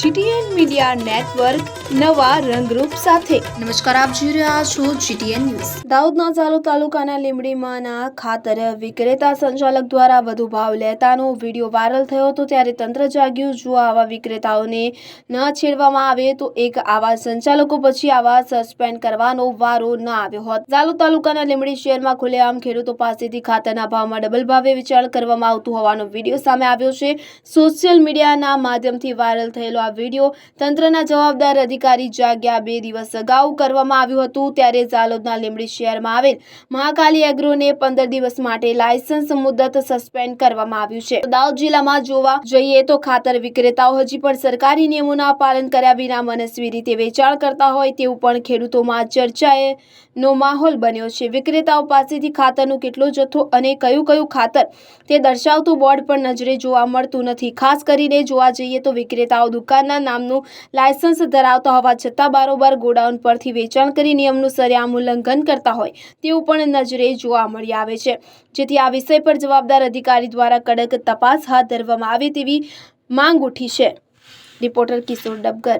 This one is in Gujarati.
જીટીએન મીડિયા નેટવર્ક નવા રંગરૂપ સાથે. નમસ્કાર આપ જોઈ રહ્યા છો જીટીએન ન્યૂઝ. દાઉદના ચાલુ તાલુકાના લીમડીમાંના ખાતર વિક્રેતા સંચાલક દ્વારા વધુ ભાવ લેતાનો વીડિયો વાયરલ થયો હતો. ત્યારે તંત્ર જાગ્યું જો આવા વિક્રેતાઓને ન છેડવામાં આવે તો એક આવા સંચાલકો પછી આવા સસ્પેન્ડ કરવાનો વારો ન આવ્યો હોત. ચાલુ તાલુકાના લીમડી શહેરમાં ખુલ્લેઆમ ખેડૂતો પાસેથી ખાતરના ભાવમાં ડબલ ભાવે વેચાણ કરવામાં આવતું હોવાનો વીડિયો સામે આવ્યો છે. સોશિયલ મીડિયાના માધ્યમથી વાયરલ થયેલો આ વીડિયો તંત્રના જવાબદાર અધિકારી જાગ્યા બે દિવસ અગાઉ કરવામાં આવ્યું હતું. ત્યારે ઝાલોદના લીંબડી શહેરમાં આવેલ મહાકાલી એગ્રોને પંદર દિવસ માટે લાયસન્સ મુદત સસ્પેન્ડ કરવામાં આવ્યું છે. દાહોદ જિલ્લામાં જોવા જઈએ તો ખાતર વિક્રેતાઓ હજી પણ સરકારી નિયમોના પાલન કર્યા વિના મનસ્વી રીતે વેચાણ કરતા હોય તેવું પણ ખેડૂતોમાં ચર્ચાએ નો માહોલ બન્યો છે. વિક્રેતાઓ પાસેથી ખાતરનું કેટલો જથ્થો અને કયું કયું ખાતર તે દર્શાવતું બોર્ડ પણ નજરે જોવા મળતું નથી. ખાસ કરીને જોવા જઈએ તો વિક્રેતાઓ દુકાનના નામનું લાયસન્સ ધરાવતા હોવા છતાં બારોબાર ગોડાઉન પરથી વેચાણ કરી નિયમનું સરેઆમ ઉલ્લંઘન કરતા હોય તેવું પણ નજરે જોવા મળી આવે છે. જેથી આ વિષય પર જવાબદાર અધિકારી દ્વારા કડક તપાસ હાથ ધરવામાં આવે તેવી માંગ ઉઠી છે. રિપોર્ટર કિશોર ડબગર.